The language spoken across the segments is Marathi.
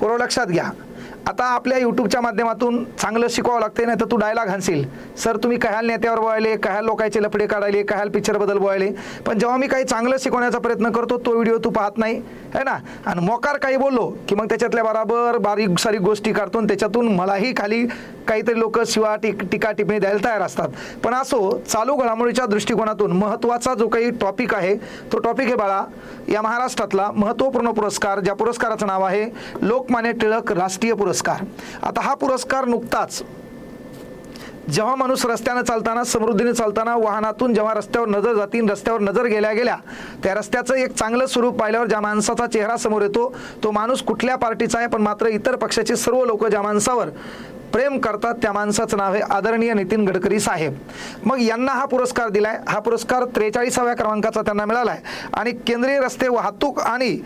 पूर्व लक्षात घ्या आता आपल्या यूट्यूबच्या माध्यमातून चांगलं शिकवावं लागते नाही तर तू डायलॉग घालशील सर तुम्ही कह्याल नेत्यावर बोलायले कह्याल लोकांचे लफडे काढायले कह्याल पिक्चरबद्दल बोलायले. पण जेव्हा मी काही चांगलं शिकवण्याचा प्रयत्न करतो तो व्हिडिओ तू पाहत नाही. है ना? आणि मोकार काही बोललो की मग त्याच्यातल्या बराबर बारीक सारीक गोष्टी काढतो आणि त्याच्यातून मलाही खाली काहीतरी लोक शिवा टिक टीका टिप्पणी द्यायला तयार असतात. पण असो चालू घडामोडीच्या दृष्टिकोनातून महत्त्वाचा जो काही टॉपिक आहे तो टॉपिक आहे बाळा या महाराष्ट्रातला महत्त्वपूर्ण पुरस्कार ज्या पुरस्काराचं नाव आहे लोकमान्य टिळक राष्ट्रीय पुरस्कार. आता हा पुरस्कार नुकताच जेव्हा माणूस रस्त्यानं चालताना समृद्धीने चालताना वाहनातून जेव्हा रस्त्यावर नजर जातील रस्त्यावर नजर गेल्या गेल्या त्या रस्त्याचं एक चांगलं स्वरूप पाहिल्यावर ज्या माणसाचा चेहरा समोर येतो तो माणूस कुठल्या पार्टीचा आहे पण मात्र इतर पक्षाचे सर्व लोक ज्या माणसावर प्रेम करतात त्या माणसाचं नाव आहे आदरणीय नितीन गडकरी साहेब. मग यांना हा पुरस्कार दिलाय. हा पुरस्कार त्रेचाळीसाव्या क्रमांकाचा त्यांना मिळाला आहे आणि केंद्रीय रस्ते वाहतूक आणि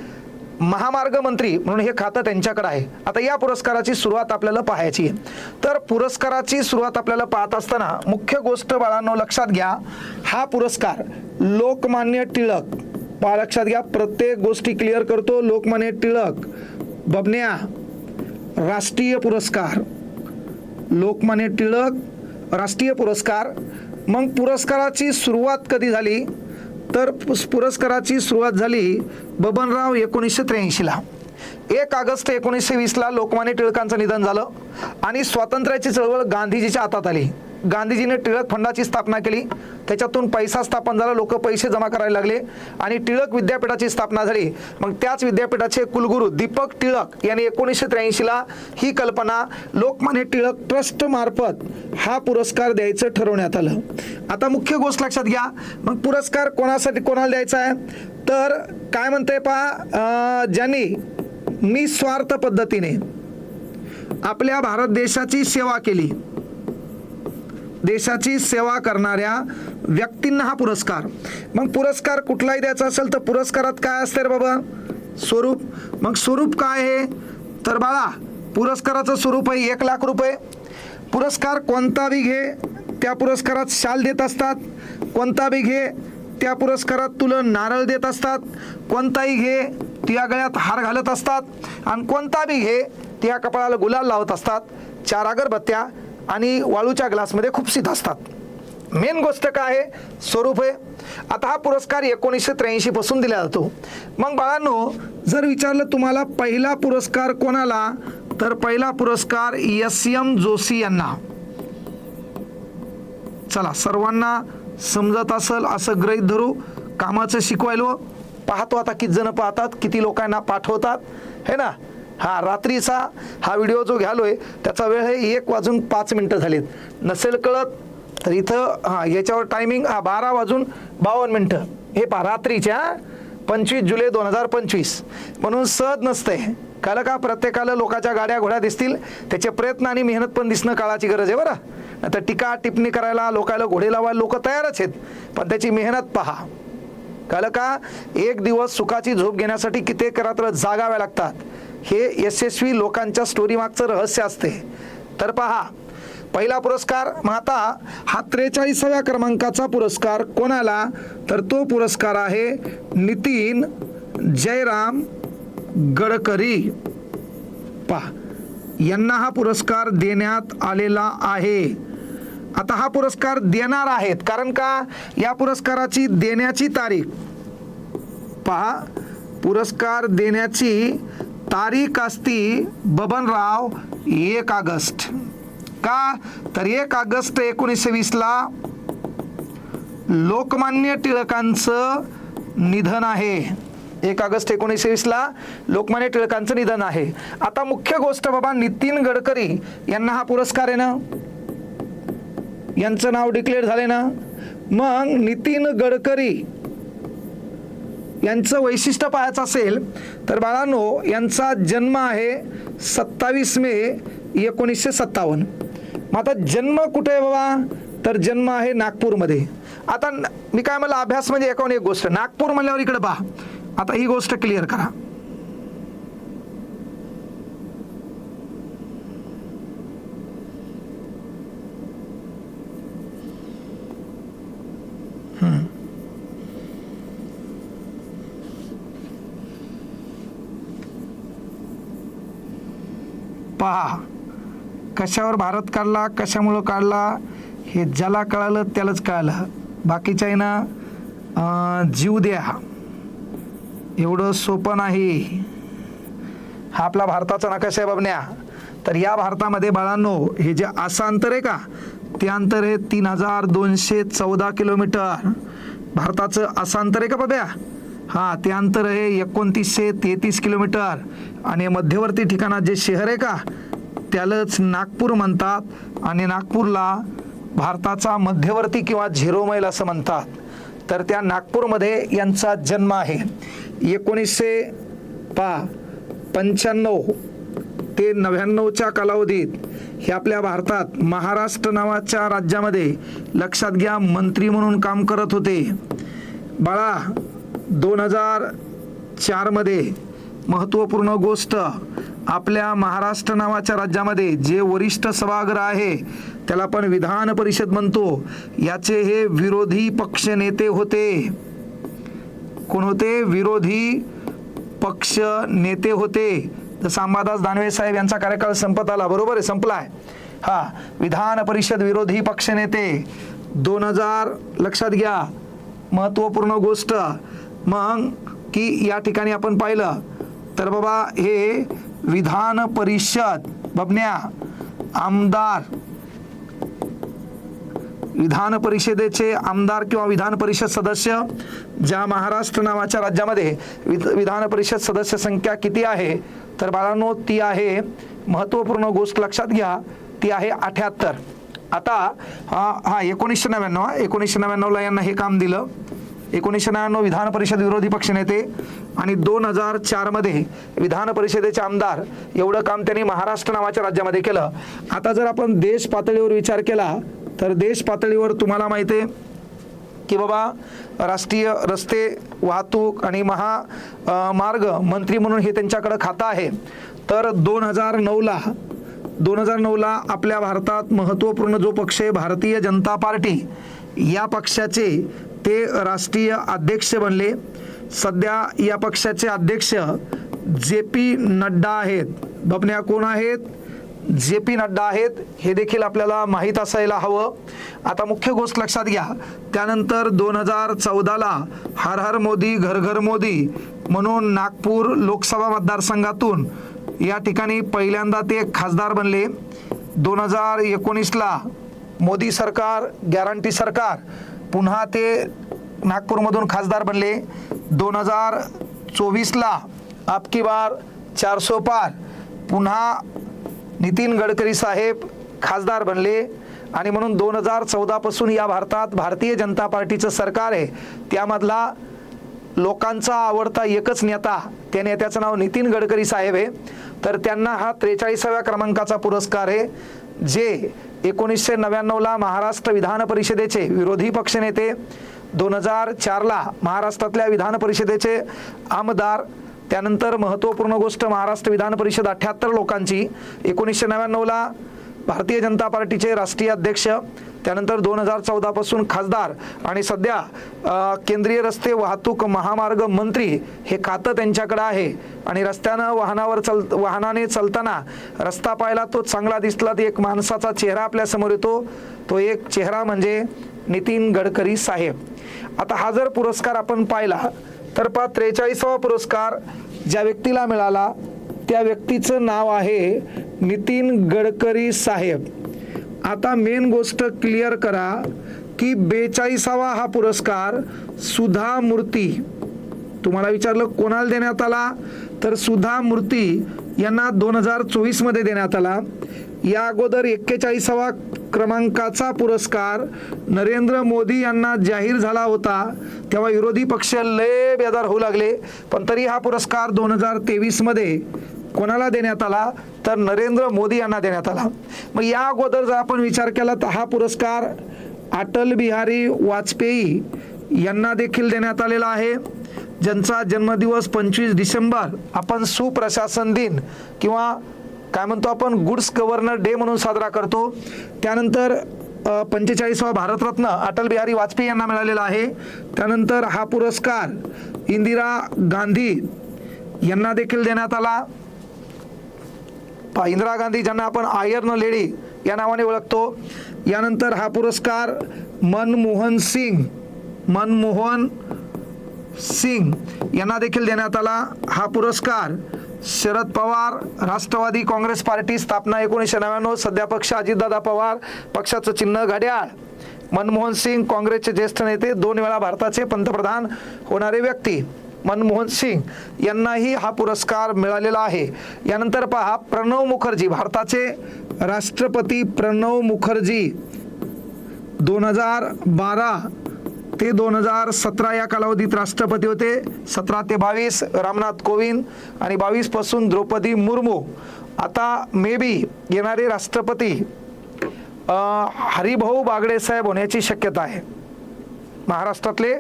महामार्ग मंत्री म्हणून हे खातं त्यांच्याकडे आहे. आता या पुरस्काराची सुरुवात आपल्याला पाहायची आहे. तर पुरस्काराची सुरुवात आपल्याला पाहत असताना मुख्य गोष्ट बाळांनो लक्षात घ्या. हा पुरस्कार लोकमान्य टिळक. पहा लक्षात घ्या प्रत्येक गोष्टी क्लिअर करतो. लोकमान्य टिळक. बबन्या राष्ट्रीय पुरस्कार. लोकमान्य टिळक राष्ट्रीय पुरस्कार. मग पुरस्काराची सुरुवात कधी झाली? तर पुरस्काराची सुरुवात झाली बबनराव एकोणीसशे त्र्याऐंशीला. एक ऑगस्ट एकोणीसशे वीसला लोकमान्य टिळकांचं निधन झालं आणि स्वातंत्र्याची चळवळ गांधीजीच्या हातात आली. गांधीजीने टिळक फंडाची स्थापना केली. त्याच्यातून पैसा स्थापन झाला लोक पैसे जमा करायला लागले आणि टिळक विद्यापीठाची स्थापना झाली. मग त्याच विद्यापीठाचे कुलगुरू दीपक टिळक यांनी एकोणीसशे त्र्याऐंशीला ही कल्पना लोकमान्य टिळक ट्रस्ट मार्फत हा पुरस्कार द्यायचं ठरवण्यात आलं. आता मुख्य गोष्ट लक्षात घ्या. मग पुरस्कार कोणासाठी कोणाला द्यायचा आहे? तर काय म्हणते पहा ज्यांनी निस्वार्थ पद्धतीने आपल्या भारत देशाची सेवा केली देशाची सेवा करणाऱ्या व्यक्तींना हा पुरस्कार. मग पुरस्कार कुठलाही द्यायचा असेल तर पुरस्कारात काय असते रे बाबा? स्वरूप. मग स्वरूप काय आहे तर बाळा पुरस्काराचं स्वरूप आहे एक लाख रुपये. पुरस्कार कोणता बी घे त्या पुरस्कारात शाल देत असतात. कोणता बी घे त्या पुरस्कारात तुला नारळ देत असतात. कोणताही घे त्या गळ्यात हार घालत असतात. आणि कोणता बी घे त्या कपाळाला गुलाल लावत असतात. चार अगरबत्त्या आणि वाळूच्या ग्लासमध्ये खूपशीत असतात. मेन गोष्ट काय आहे? स्वरूप आहे. आता हा पुरस्कार एकोणीसशे त्र्याऐंशी पासून दिला जातो. मग बाळांनो जर विचारलं तुम्हाला पहिला पुरस्कार कोणाला? तर पहिला पुरस्कार एस एम जोशी यांना. चला सर्वांना समजत असेल असं ग्रहित धरू. कामाचं शिकवायलो. पाहतो आता किती जण पाहतात किती लोकांना पाठवतात. हे ना? हा रात्रीचा हा व्हिडिओ जो घ्यालोय त्याचा वेळ आहे एक वाजून पाच मिनटं झालीत. नसेल कळत तर इथं हां याच्यावर टायमिंग हा बारा वाजून बावन्न मिनटं. हे पहा रात्रीच्या पंचवीस जुलै दोन हजार पंचवीस. म्हणून सहज नसतंय कळलं का प्रत्येकाला लोकांच्या गाड्या घोड्या दिसतील त्याचे प्रयत्न आणि मेहनत पण दिसणं काळाची गरज आहे बरं. आता टीका टिप्पणी करायला लोकायला घोडे लावायला लोक तयारच आहेत. पण त्याची मेहनत पहा. कळलं का एक दिवस सुखाची झोप घेण्यासाठी कित्येक रात्र जागाव्या लागतात. हे यशस्वी लोकांच्या स्टोरीमागचं रहस्य असते. तर पहा पहिला पुरस्कार माता हा त्रेचाळीसाव्या क्रमांकाचा पुरस्कार कोणाला? तर तो पुरस्कार आहे नितीन जयराम गडकरी. पहा यांना हा पुरस्कार देण्यात आलेला आहे. आता हा पुरस्कार देणार आहेत कारण का? या पुरस्काराची देण्याची तारीख. पहा पुरस्कार देण्याची तारीख असती बबनराव एक ऑगस्ट. का? तर एक ऑगस्ट एकोणीसशे वीसला लोकमान्य टिळकांचं निधन आहे. एक ऑगस्ट एकोणीसशे वीसला लोकमान्य टिळकांचं निधन आहे. आता मुख्य गोष्ट बाबा नितीन गडकरी यांना हा पुरस्कार आहे ना? यांचं नाव डिक्लेअर झाले ना? मग नितीन गडकरी यांचं वैशिष्ट्य पाहायचं असेल तर बाळांनो यांचा जन्म आहे सत्तावीस मे एकोणीसशे सत्तावन्न. मग आता जन्म कुठे आहे बाबा? तर जन्म आहे नागपूरमध्ये. आता मी काय मला अभ्यास म्हणजे एकावन्न एक गोष्ट. नागपूर म्हणल्यावर इकडे पहा. आता ही गोष्ट क्लिअर करा. पहा कशावर भारत काढला कशामुळं काढला हे ज्याला कळालं त्यालाच कळालं. बाकीच्या ना जीव द्या. एवढं सोपं नाही. हा आपला भारताचा नकाशा आहे बाबण्या तर या भारतामध्ये बाळांनो हे जे असं अंतर आहे का? ते अंतर आहे तीन हजार दोनशे चौदा किलोमीटर. भारताचं असं अंतर आहे का बाब्या हां ते अंतर आहे एकोणतीसशे तेहतीस किलोमीटर. आणि मध्यवर्ती ठिकाणात जे शहर आहे का त्यालाच नागपूर म्हणतात. आणि नागपूरला भारताचा मध्यवर्ती किंवा झिरो मैल असं म्हणतात. तर त्या नागपूरमध्ये यांचा जन्म आहे. एकोणीसशे पा पंच्याण्णव ते नव्याण्णवच्या कालावधीत हे आपल्या भारतात महाराष्ट्र नावाच्या राज्यामध्ये लक्षात घ्या मंत्री म्हणून काम करत होते. बाळा दोन हजार चारमध्ये महत्त्वपूर्ण गोष्ट आपल्या महाराष्ट्र नावाच्या राज्यामध्ये जे वरिष्ठ सभागृह आहे त्याला आपण विधान परिषद म्हणतो. याचे हे विरोधी पक्ष नेते होते. कोण होते? विरोधी पक्ष नेते होते. जसं अंबादास दानवे साहेब यांचा कार्यकाळ संपत आला. बरोबर आहे संपलाय. हा विधान परिषद विरोधी पक्ष नेते. दोन हजार लक्षात घ्या. महत्त्वपूर्ण गोष्ट मग की या ठिकाणी आपण पाहिलं तर बाबा हे विधान परिषद बबन्या आमदार विधान परिषदेचे आमदार किंवा विधान परिषद सदस्य ज्या महाराष्ट्र नावाच्या राज्यामध्ये विध विधान परिषद सदस्य संख्या किती आहे तर बाळांनो ती आहे महत्त्वपूर्ण गोष्ट लक्षात घ्या ती आहे अठ्याहत्तर. आता हा एकोणीसशे नव्याण्णव एकोणीसशे नव्याण्णवला यांना हे काम दिलं. एकोणीसशे नव्याण्णव विधान परिषद विरोधी पक्षनेते आणि दोन हजार चारमध्ये विधान परिषदेचे आमदार एवढं काम त्यांनी महाराष्ट्र नावाच्या राज्यामध्ये केलं. आता जर आपण देश पातळीवर विचार केला तर देश पातळीवर तुम्हाला माहिती आहे की बाबा राष्ट्रीय रस्ते वाहतूक आणि महा मार्ग मंत्री म्हणून हे त्यांच्याकडं खातं आहे. तर दोन हजार नऊला दोन हजार नऊला आपल्या भारतात महत्त्वपूर्ण जो पक्ष आहे भारतीय जनता पार्टी या पक्षाचे ते राष्ट्रीय अध्यक्ष बनले. सध्या या पक्षाचे अध्यक्ष जे पी नड्डा आहेत. बबन्या कोण आहेत? जे पी नड्डा आहेत. हे देखील आपल्याला माहीत असायला हवं. आता मुख्य गोष्ट लक्षात घ्या. त्यानंतर दोन हजार चौदाला हर हर मोदी घर घर मोदी म्हणून नागपूर लोकसभा मतदारसंघातून या ठिकाणी पहिल्यांदा ते खासदार बनले. दोन हजार एकोणीसला मोदी सरकार गॅरंटी सरकार पुन्हा ते नागपूरमधून खासदार बनले. दोन हजार चोवीसला आपकी बार चारसो पार. पुन्हा नितीन गडकरी साहेब खासदार बनले. आणि म्हणून दोन हजार चौदापासून या भारतात भारतीय जनता पार्टीचं सरकार आहे. त्यामधला लोकांचा आवडता एकच नेता त्या नेत्याचं नाव नितीन गडकरी साहेब आहे. तर त्यांना हा त्रेचाळीसाव्या क्रमांकाचा पुरस्कार आहे. जे एकोणीसशे नव्याण्णवला महाराष्ट्र विधान परिषदेचे विरोधी पक्षनेते दोन हजार चारला महाराष्ट्रातल्या विधान परिषदेचे आमदार त्यानंतर महत्त्वपूर्ण गोष्ट महाराष्ट्र विधान परिषद अठ्ठ्याहत्तर लोकांची एकोणीसशे नव्याण्णवला भारतीय जनता पार्टीचे राष्ट्रीय अध्यक्ष त्यानंतर दोन हजार चौदापासून खासदार आणि सध्या केंद्रीय रस्ते वाहतूक महामार्ग मंत्री हे खातं त्यांच्याकडे आहे. आणि रस्त्यानं वाहनावर चल वाहनाने चालताना रस्ता पाहिला तो चांगला दिसला ती एक माणसाचा चेहरा आपल्यासमोर येतो. तो एक चेहरा म्हणजे नितीन गडकरी साहेब. आता हा जर पुरस्कार आपण पाहिला तर पा त्रेचाळीसावा पुरस्कार ज्या व्यक्तीला मिळाला त्या व्यक्तीचं नाव आहे नितीन गडकरी साहेब. आता मेन गोष्ट क्लिअर करा की बेचाळीसावा हा पुरस्कार सुधा मूर्ती तुम्हाला विचारलं कोणाला देण्यात आला? तर सुधा मूर्ती यांना दोन हजार चोवीसमध्ये देण्यात आला. या अगोदर एक्केचाळीसावा क्रमांकाचा पुरस्कार नरेंद्र मोदी यांना जाहीर झाला होता. तेव्हा विरोधी पक्ष लय बेदार होऊ लागले. पण तरी हा पुरस्कार दोन हजार तेवीसमध्ये कोणाला देण्यात आला? तर नरेंद्र मोदी यांना देण्यात आला. मग या अगोदर जर आपण विचार केला तर हा पुरस्कार अटल बिहारी वाजपेयी यांना देखील देण्यात आलेला आहे. ज्यांचा जन्मदिवस पंचवीस डिसेंबर आपण सुप्रशासन दिन किंवा काय म्हणतो आपण गुड्स गव्हर्नर डे म्हणून साजरा करतो. त्यानंतर पंचेचाळीसवा भारतरत्न अटल बिहारी वाजपेयी यांना मिळालेला आहे. त्यानंतर हा पुरस्कार इंदिरा गांधी यांना देखील देण्यात आला. पहा इंदिरा गांधी ज्यांना आपण आयर्न लेडी या नावाने ओळखतो. यानंतर हा पुरस्कार मनमोहन सिंग मनमोहन सिंग यांना देखील देण्यात आला. हा पुरस्कार शरद पवार राष्ट्रवादी काँग्रेस पार्टी स्थापना एकोणीसशे नव्याण्णव सध्या पक्ष अजितदादा पवार पक्षाचं चिन्ह घड्याळ. मनमोहन सिंग काँग्रेसचे ज्येष्ठ नेते दोन वेळा भारताचे पंतप्रधान होणारे व्यक्ती. मनमोहन सिंग यांनाही हा पुरस्कार मिळालेला आहे. यानंतर पहा प्रणव मुखर्जी भारताचे राष्ट्रपती प्रणव मुखर्जी. दोन हजार बारा ते दोन हजार सतरा या कालावधीत राष्ट्रपती होते. सतरा ते बावीस रामनाथ कोविंद आणि बावीसपासून द्रौपदी मुर्मू. आता मे बी येणारे राष्ट्रपती हरिभाऊ बागडे साहेब होण्याची शक्यता आहे. महाराष्ट्रातले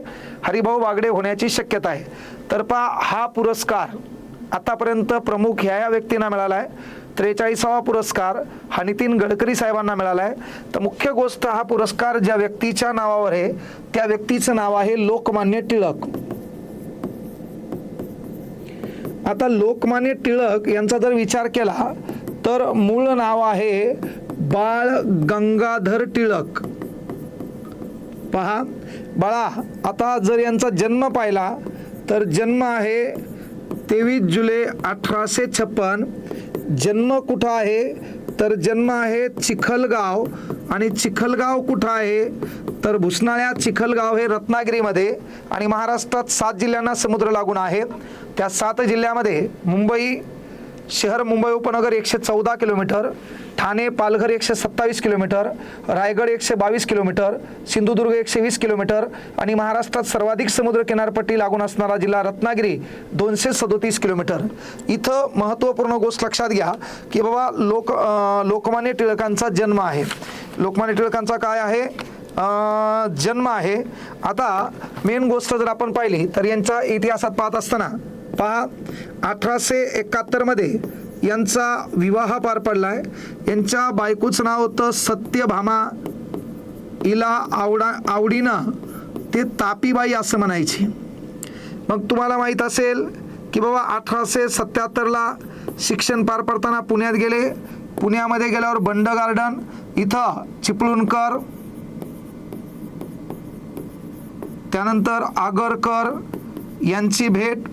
हरिभाऊ बागडे होण्याची शक्यता आहे. तर पहा हा पुरस्कार आतापर्यंत प्रमुख ह्या या व्यक्तींना मिळाला आहे त्रेचाळीसावा पुरस्कार हा नितीन गडकरी साहेबांना मिळाला आहे तर मुख्य गोष्ट हा पुरस्कार ज्या व्यक्तीच्या नावावर आहे त्या व्यक्तीचं नाव आहे लोकमान्य टिळक. आता लोकमान्य टिळक यांचा जर विचार केला तर मूळ नाव आहे बाळ गंगाधर टिळक. पहा बाळा आता जर यांचा जन्म पाहिला तर जन्म आहे तेवीस जुलै अठराशे छप्पन. जन्म कुठं आहे? तर जन्म आहे चिखलगाव. आणि चिखलगाव कुठं आहे? तर भुसनाळ्या चिखलगाव हे रत्नागिरीमध्ये आणि महाराष्ट्रात सात जिल्ह्यांना समुद्र लागून आहे. त्या सात जिल्ह्यामध्ये मुंबई शहर मुंबई उपनगर एकशे चौदा किलोमीटर ठाणे पालघर एकशे सत्तावीस किलोमीटर रायगड एकशे बावीस किलोमीटर सिंधुदुर्ग एकशे वीस किलोमीटर आणि महाराष्ट्रात सर्वाधिक समुद्र किनारपट्टी लागून असणारा जिल्हा रत्नागिरी दोनशे सदोतीस किलोमीटर. इथं महत्त्वपूर्ण गोष्ट लक्षात घ्या की बाबा लोक लोकमान्य टिळकांचा जन्म आहे. लोकमान्य टिळकांचा काय आहे? जन्म आहे. आता मेन गोष्ट जर आपण पाहिली तर यांच्या इतिहासात पाहत असताना पहा अठराशे एकाहत्तरमध्ये यांचा विवाह पार पडला आहे यांच्या बायकोचं नाव होतं सत्यभामा. हिला आवडा आवडीनं ते तापीबाई असं म्हणायची. मग तुम्हाला माहीत असेल की बाबा अठराशे सत्याहत्तरला शिक्षण पार पडताना पुण्यात गेले. पुण्यामध्ये गेल्यावर बंड गार्डन इथं चिपळूणकर त्यानंतर आगरकर यांची भेट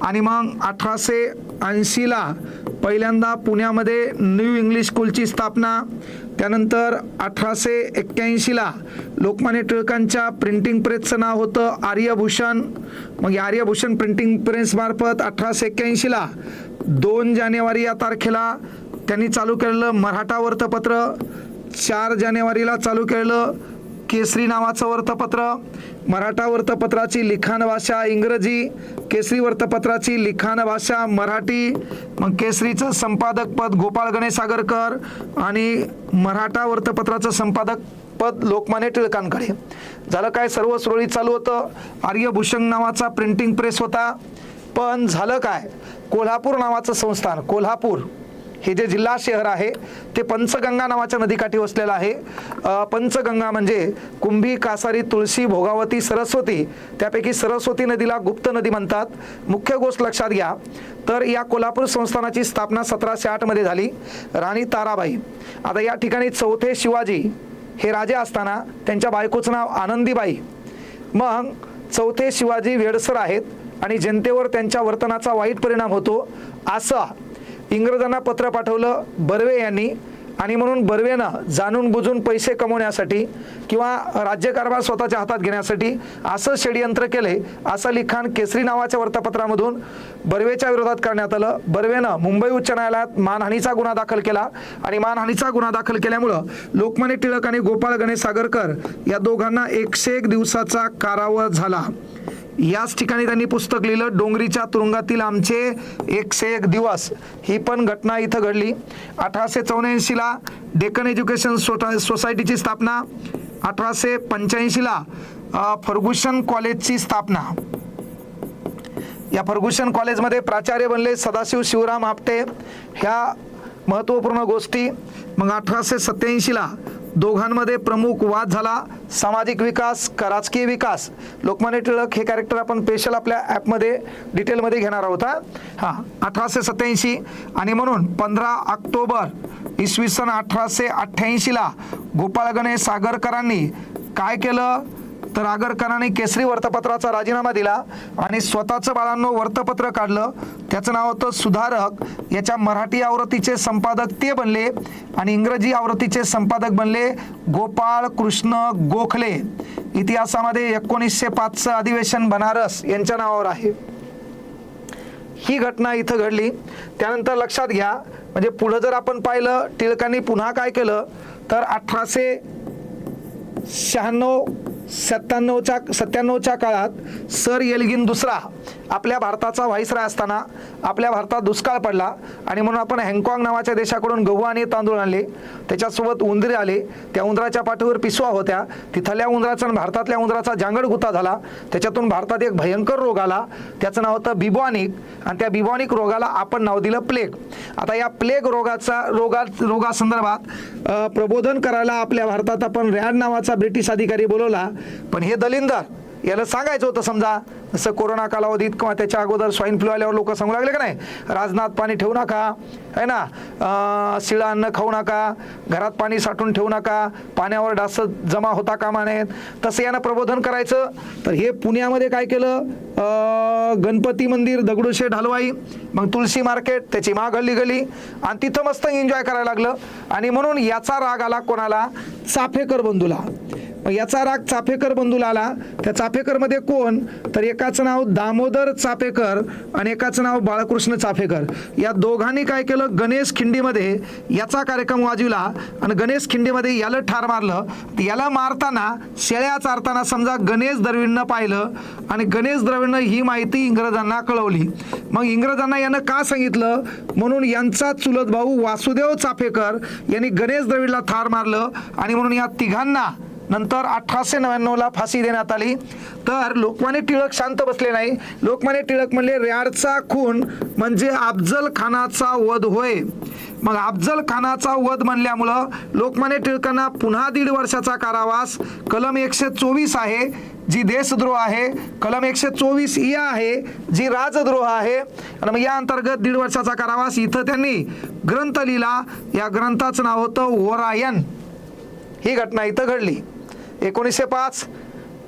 आणि मग अठराशे ऐंशीला पहिल्यांदा पुण्यामध्ये न्यू इंग्लिश स्कूलची स्थापना. त्यानंतर अठराशे एक्क्याऐंशीला लोकमान्य टिळकांच्या प्रिंटिंग प्रेसचं नाव होतं आर्यभूषण. मग या आर्यभूषण प्रिंटिंग प्रेसमार्फत अठराशे एक्क्याऐंशीला दोन जानेवारी या तारखेला त्यांनी चालू केलेलं मराठा वृत्तपत्र चार जानेवारीला चालू केलेलं केसरी नावाचं वृत्तपत्र मराठा वृत्तपत्राची लिखाण भाषा इंग्रजी केसरी वृत्तपत्राची लिखाण भाषा मराठी मग केसरीचं संपादक पद गोपाळ गणेश आगरकर आणि मराठा वृत्तपत्राचं संपादक पद लोकमान्य टिळकांकडे. झालं काय? सर्व सुरळीत चालू होतं. आर्यभूषण नावाचा प्रिंटिंग प्रेस होता. पण झालं काय? कोल्हापूर नावाचं संस्थान कोल्हापूर. हे जे जिल्हा शहर आहे ते पंचगंगा नावाच्या नदीकाठी वसलेलं आहे. पंचगंगा म्हणजे कुंभी कासारी तुळशी भोगावती सरस्वती. त्यापैकी सरस्वती नदीला गुप्त नदी म्हणतात. मुख्य गोष्ट लक्षात घ्या. तर या कोल्हापूर संस्थानाची स्थापना सतराशे आठमध्ये झाली. राणी ताराबाई. आता या ठिकाणी चौथे शिवाजी हे राजे असताना त्यांच्या बायकोचं नाव आनंदीबाई. मग चौथे शिवाजी वेडसर आहेत आणि जनतेवर त्यांच्या वर्तनाचा वाईट परिणाम होतो. असा इंग्रजांना पत्र पाठवलं बर्वे यांनी. आणि म्हणून बर्वेनं जाणून बुजून पैसे कमवण्यासाठी किंवा राज्यकारभार स्वतःच्या हातात घेण्यासाठी असं षडयंत्र केले असं लिखाण केसरी नावाच्या वृत्तपत्रामधून बर्वेच्या विरोधात करण्यात आलं. बर्वेनं मुंबई उच्च न्यायालयात मानहानीचा गुन्हा दाखल केला आणि मानहानीचा गुन्हा दाखल केल्यामुळं लोकमान्य टिळक आणि गोपाळ गणेश सागरकर या दोघांना एकशे एक दिवसाचा कारावास झाला. याच ठिकाणी त्यांनी पुस्तक लिहिलं डोंगरीच्या तुरुंगातील आमचे एकशे एक दिवस. ही पण घटना इथं घडली. अठराशे चौऱ्याऐंशीला डेक्कन एज्युकेशन सोटा सोसायटीची स्थापना. अठराशे पंच्याऐंशीला फर्गुशन कॉलेजची स्थापना. या फर्गुशन कॉलेजमध्ये प्राचार्य बनले सदाशिव शिवराम आपटे. ह्या महत्त्वपूर्ण गोष्टी. मग अठराशे सत्याऐंशीला दोघांमध्ये प्रमुख वाद झाला. सामाजिक विकास का राजकीय विकास. लोकमान्य टिळक हे कॅरेक्टर आपण स्पेशल आपल्या ॲपमध्ये डिटेलमध्ये घेणार आहोत हां? अठराशे सत्याऐंशी आणि म्हणून पंधरा ऑक्टोबर इसवी सन अठराशे अठ्ठ्याऐंशीला गोपाळ गणेश सागरकरांनी काय केलं? तर आगरकरांनी केसरी वर्तपत्राचा राजीनामा दिला आणि स्वतःचं बाळांनो वर्तपत्र काढलं. त्याचं नाव होतं सुधारक. याच्या मराठी आवृत्तीचे संपादक ते बनले आणि इंग्रजी आवृत्तीचे संपादक बनले गोपाळ कृष्ण गोखले. इतिहासामध्ये एकोणीसशे पाचचं अधिवेशन बनारस यांच्या नावावर आहे. ही घटना इथं घडली. त्यानंतर लक्षात घ्या म्हणजे पुढं जर आपण पाहिलं टिळकांनी पुन्हा काय केलं? तर अठराशे शहाण्णव सत्त्याण्णवच्या सत्त्याण्णवच्या काळात सर येलगिन दुसरा आपल्या भारताचा व्हाईसराय असताना आपल्या भारतात दुष्काळ पडला आणि म्हणून आपण हँगकाँग नावाच्या देशाकडून गहू आणि तांदूळ आणले. त्याच्यासोबत उंदरे आले. त्या उंदराच्या पाठीवर पिसवा होत्या. तिथल्या उंदराचा आणि भारतातल्या उंदराचा जांगड गुता झाला. त्याच्यातून भारतात एक भयंकर रोग आला. त्याचं नाव होतं बिबॉनिक आणि त्या बिबॉनिक रोगाला आपण नाव दिलं प्लेग. आता या प्लेग रोगाचा रोगा रोगासंदर्भात प्रबोधन करायला आपल्या भारतात आपण रॅड नावाचा ब्रिटिश अधिकारी बोलवला. पण हे दलिंदर याला सांगायचं होतं समजा. जसं कोरोना कालावधीत किंवा त्याच्या अगोदर स्वाईन फ्लू आल्यावर लोक सांगू लागले का नाही? राजनाथ पाणी ठेवू नका. है ना? शिळा शिळं अन्न खाऊ नका. घरात पाणी साठून ठेवू नका. पाण्यावर डास जमा होता कामा नयेत तसं यानं प्रबोधन करायचं. तर हे पुण्यामध्ये काय केलं? गणपती मंदिर दगडूशेठ हलवाई मग तुळशी मार्केट त्याची माग हल्ली गली. आणि तिथं मस्त एन्जॉय करायला लागलं. आणि म्हणून याचा राग आला कोणाला? चाफेकर बंधूला. मग याचा राग चाफेकर बंधूला आला. त्याचा चाफेकरमध्ये कोण? तर एकाचं नाव दामोदर चाफेकर आणि एकाचं नाव बाळकृष्ण चाफेकर या दोघांनी काय केलं? गणेश खिंडीमध्ये याचा कार्यक्रम वाजविला आणि गणेश खिंडीमध्ये याला ठार मारलं. याला मारताना शेळ्या चारताना समजा गणेश द्रविडनं पाहिलं आणि गणेश द्रविडनं ही माहिती इंग्रजांना कळवली. मग इंग्रजांना यानं का सांगितलं? म्हणून यांचा चुलत भाऊ वासुदेव चाफेकर यांनी गणेश द्रविडला ठार मारलं आणि म्हणून या तिघांना नंतर अठराशे नव्याण्णवला फाशी देण्यात आली. तर लोकमान्य टिळक शांत बसले नाही. लोकमान्य टिळक म्हणले रॅडचा खून म्हणजे अफजल खानाचा वध होय. मग अफजल खानाचा वध म्हणल्यामुळं लोकमान्य टिळकांना पुन्हा दीड वर्षाचा कारावास. कलम एकशे चोवीस आहे जी देशद्रोह आहे. कलम एकशे चोवीस ई आहे जी राजद्रोह आहे. आणि मग या अंतर्गत दीड वर्षाचा कारावास. इथं त्यांनी ग्रंथ लिहिला. या ग्रंथाचं नाव होतं ओरायन ही घटना इथं घडली. एकोणीसशे पाच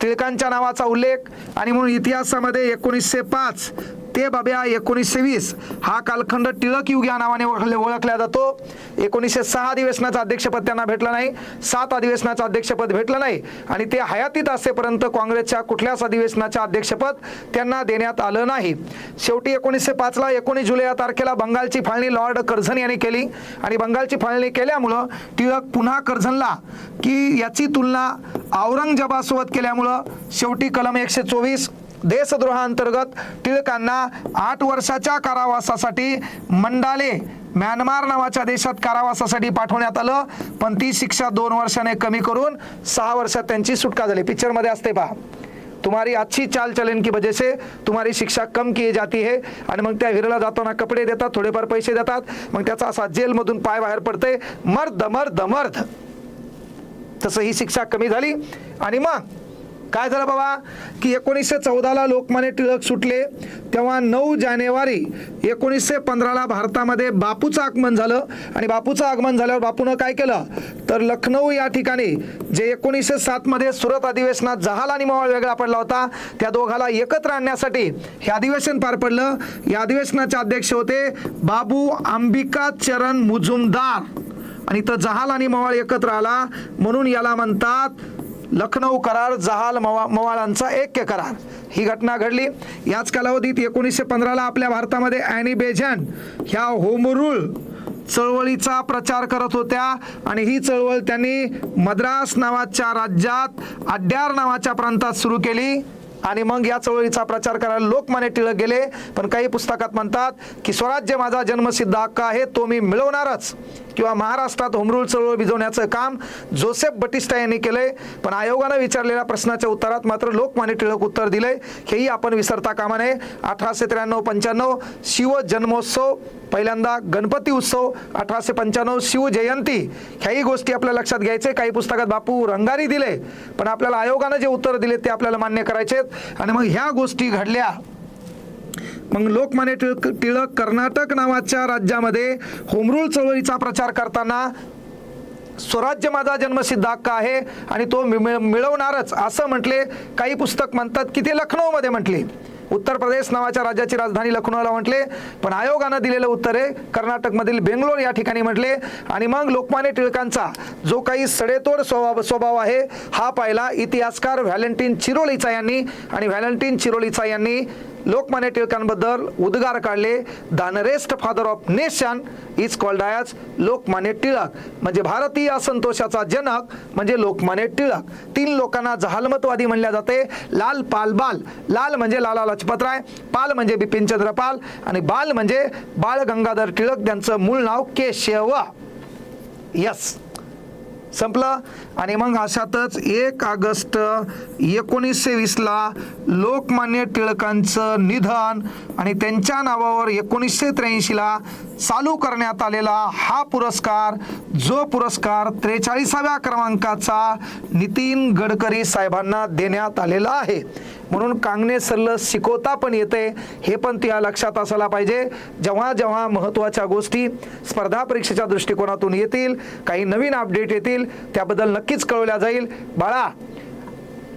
टिळकांच्या नावाचा उल्लेख आणि म्हणून इतिहासामध्ये एकोणीसशे पाच ते बाब्या एकोणीसशे वीस. हा कालखंड टिळक युग या नावाने ओळखले ओळखला जातो. एकोणीसशे सहा अधिवेशनाचं अध्यक्षपद त्यांना भेटलं नाही. सात अधिवेशनाचं अध्यक्षपद भेटलं नाही. आणि ते हयातीत असेपर्यंत काँग्रेसच्या कुठल्याच अधिवेशनाचं अध्यक्षपद त्यांना देण्यात आलं नाही. शेवटी एकोणीसशे पाचला एकोणीस जुलै या तारखेला बंगालची फाळणी लॉर्ड कर्झन यांनी केली. आणि बंगालची फाळणी केल्यामुळं टिळक पुन्हा कर्झनला की याची तुलना औरंगजेबासोबत केल्यामुळं शेवटी कलम एकशे चोवीस देशद्रोहाअंतर्गत टिळकांना आठ वर्षाच्या कारावासासाठी मंडाले म्यानमार नावाच्या देशात कारावासासाठी पाठवण्यात आलं. पण ती शिक्षा दोन वर्षाने कमी करून सहा वर्षात त्यांची सुटका झाली. पिक्चरमध्ये असते पहा. तुम्हारी अच्छी चाल चलन की वजह से तुम्हारी शिक्षा कम की जाती है. आणि मग त्या हिरोला जाताना कपडे देतात थोडेफार पैसे देतात. मग त्याचा असा जेलमधून पाय बाहेर पडते मर्द मर्द मर्द. तसं ही शिक्षा कमी झाली. आणि मग काय झालं बाबा? की एकोणीसशे चौदाला लोकमान्य टिळक सुटले. तेव्हा नऊ जानेवारी एकोणीसशे पंधराला भारतामध्ये बापूचं आगमन झालं. आणि बापूचं आगमन झाल्यावर बापूनं काय केलं? तर लखनौ या ठिकाणी जे एकोणीसशे सातमध्ये सुरत अधिवेशनात जहाल आणि मवाळ वेगळा पडला होता त्या दोघाला एकत्र आणण्यासाठी हे अधिवेशन पार पडलं. या अधिवेशनाचे अध्यक्ष होते बाबू अंबिका चरण मुजुमदार. आणि इथं जहाल आणि मवाळ एकत्र आला. म्हणून याला म्हणतात लखनौ करार जहाल मवा मवाळांचा ऐक्य करार. ही घटना घडली. याच कालावधीत एकोणीसशे पंधराला आपल्या भारतामध्ये अॅनी बेझन ह्या होमरूळ चळवळीचा प्रचार करत होत्या आणि ही चळवळ त्यांनी मद्रास नावाच्या राज्यात अड्यार नावाच्या प्रांतात सुरू केली. आणि मग या चळवळीचा प्रचार करायला लोकमान्य टिळक गेले. पण काही पुस्तकात म्हणतात की स्वराज्य माझा जन्मसिद्ध हक्क आहे तो मी मिळवणारच. किंवा महाराष्ट्रात होमरूल चळवळ भिजवण्याचं काम जोसेफ बटिस्टा यांनी केलंय. पण आयोगानं विचारलेल्या प्रश्नाच्या उत्तरात मात्र लोकमान्य टिळक उत्तर दिले हेही आपण विसरता कामा नये. अठराशे त्र्याण्णव पंच्याण्णव शिव जन्मोत्सव पहिल्यांदा गणपती उत्सव अठराशे पंच्याण्णव शिवजयंती ह्याही गोष्टी आपल्या लक्षात घ्यायचे. काही पुस्तकात बापू रंगारी दिले पण आपल्याला आयोगानं जे उत्तर दिले ते आपल्याला मान्य करायचे आहेत. आणि मग ह्या गोष्टी घडल्या. मग लोकमान्य टिळक टिळक कर्नाटक नावाच्या राज्यामध्ये होमरूल चळवळीचा प्रचार करताना स्वराज्य माझा जन्मसिद्ध हक्क आहे आणि तो मि- मिळवणारच असं म्हटले. काही पुस्तक म्हणतात की ते लखनौमध्ये म्हटले. उत्तर प्रदेश नावाच्या राज्याची राजधानी लखनौला म्हटले पण आयोगानं दिलेलं उत्तर आहे कर्नाटकमधील बेंगलोर या ठिकाणी म्हटले आणि मग लोकमान्य टिळकांचा जो काही सडेतोड स्वभाव स्वभाव आहे हा पाहिला इतिहासकार व्हॅलेंटिन चिरोलीचा यांनी आणि व्हॅलेंटिन चिरोलीचा यांनी लोकमान्य टिळकांबद्दल उद्गार काढले. The father of nation is called as Lokmanya Tilak. म्हणजे भारतीय असंतोषाचा जनक म्हणजे लोकमान्य टिळक. तीन लोकांना जहालमतवादी म्हणल्या जाते. लाल पाल बाल. लाल म्हणजे लाला लजपतराय. पाल म्हणजे बिपिनचंद्र पाल आणि बाल म्हणजे बाळ गंगाधर टिळक त्यांचं मूळ नाव केशव. यस संपलं. आणि मग अशातच एक ऑगस्ट एकोणीसशे वीसला लोकमान्य टिळकांचं निधन आणि त्यांच्या नावावर एकोणीसशे त्र्याऐंशीला चालू करण्यात आलेला हा पुरस्कार जो पुरस्कार त्रेचाळीसाव्या क्रमांकाचा नितीन गडकरी साहेबांना देण्यात आलेला आहे. म्हणून कांगणे सरलं शिकवता पण येते हे पण त्या लक्षात असायला पाहिजे. जेव्हा जेव्हा महत्त्वाच्या गोष्टी स्पर्धा परीक्षेच्या दृष्टिकोनातून येतील काही नवीन अपडेट येतील त्याबद्दल नक्कीच कळवल्या जाईल. बाळा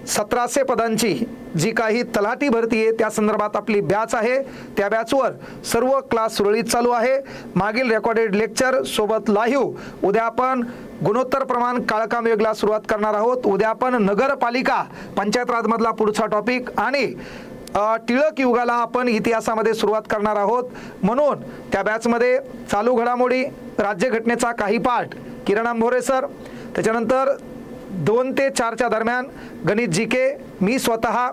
सतराशे पदांची जी काही तलाठी भरती आहे त्या संदर्भात आपली बॅच आहे. त्या बॅचवर सर्व क्लास सुरळीत चालू आहे. मागील रेकॉर्डेड लेक्चर सोबत लाईव्ह उद्या आपण गुणोत्तर प्रमाण काळकाम योगला सुरुवात करणार आहोत. उद्या आपण नगरपालिका पंचायत राजमधला पुढचा टॉपिक आणि टिळक युगाला आपण इतिहासामध्ये सुरुवात करणार आहोत. म्हणून त्या बॅचमध्ये चालू घडामोडी राज्यघटनेचा काही पाठ किरण आंभोरे सर. त्याच्यानंतर दोन ते चारच्या दरम्यान गणित जी के मी स्वतः.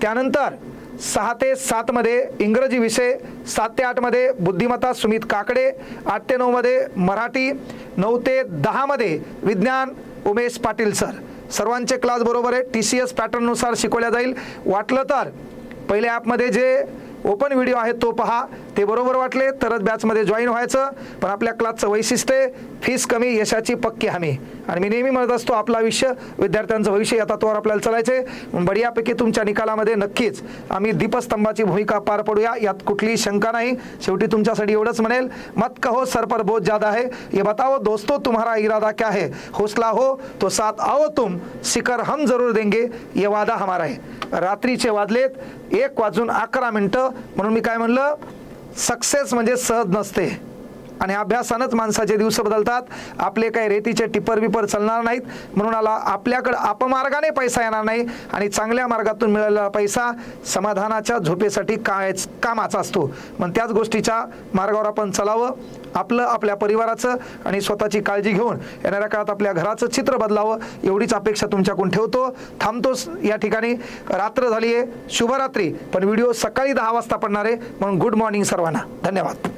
त्यानंतर सहा ते सातमध्ये इंग्रजी विषय सात ते आठमध्ये बुद्धिमत्ता सुमित काकडे आठ ते नऊमध्ये मराठी नऊ ते दहामध्ये विज्ञान उमेश पाटील सर. सर्वांचे क्लास बरोबर आहे. टी सी एस पॅटर्ननुसार शिकवल्या जाईल. वाटलं तर पहिल्या ॲपमध्ये जे ओपन व्हिडिओ आहेत तो पहा. ते बरोबर वाटले तरच बॅचमध्ये जॉईन व्हायचं. पण आपल्या क्लासचं वैशिष्ट्य फीस कमी यशाची पक्की हमी. आणि मी नेहमी म्हणत असतो आपलं आयुष्य विद्यार्थ्यांचं भविष्य या तत्वावर आपल्याला चलायचे बढियापैकी तुमच्या निकालामध्ये नक्कीच आम्ही दीपस्तंभाची भूमिका पार पडूया. यात कुठलीही शंका नाही. शेवटी तुमच्यासाठी एवढंच म्हणेल मत कहो सर पर बहुत ज्यादा है ये बताओ दोस्तों तुम्हारा इरादा क्या है? हौसला हो तो साथ आओ तुम. शिखर हम जरूर देंगे ये वादा हमारा है. रात्रीचे वाजलेत एक वाजून अकरा मिनटं. म्हणून मी काय म्हणलं सक्सेस म्हणजे सहज नसते. आणि अभ्यासानंच माणसाचे दिवस बदलतात. आपले काही रेतीचे टिपर बिपर चालणार नाहीत. म्हणून आला आपल्याकडं अपमार्गाने पैसा येणार नाही आणि चांगल्या मार्गातून मिळालेला पैसा समाधानाच्या झोपेसाठी काय कामाचा असतो. मग त्याच गोष्टीच्या मार्गावर आपण चालावं. आपलं आपल्या परिवाराचं आणि स्वतःची काळजी घेऊन येणाऱ्या काळात आपल्या घराचं चित्र बदलावं. एवढीच अपेक्षा तुमच्याकडून ठेवतो. थांबतोच या ठिकाणी. रात्र झाली आहे शुभरात्री. पण व्हिडिओ सकाळी दहा वाजता पडणार आहे. म्हणून गुड मॉर्निंग सर्वांना. धन्यवाद.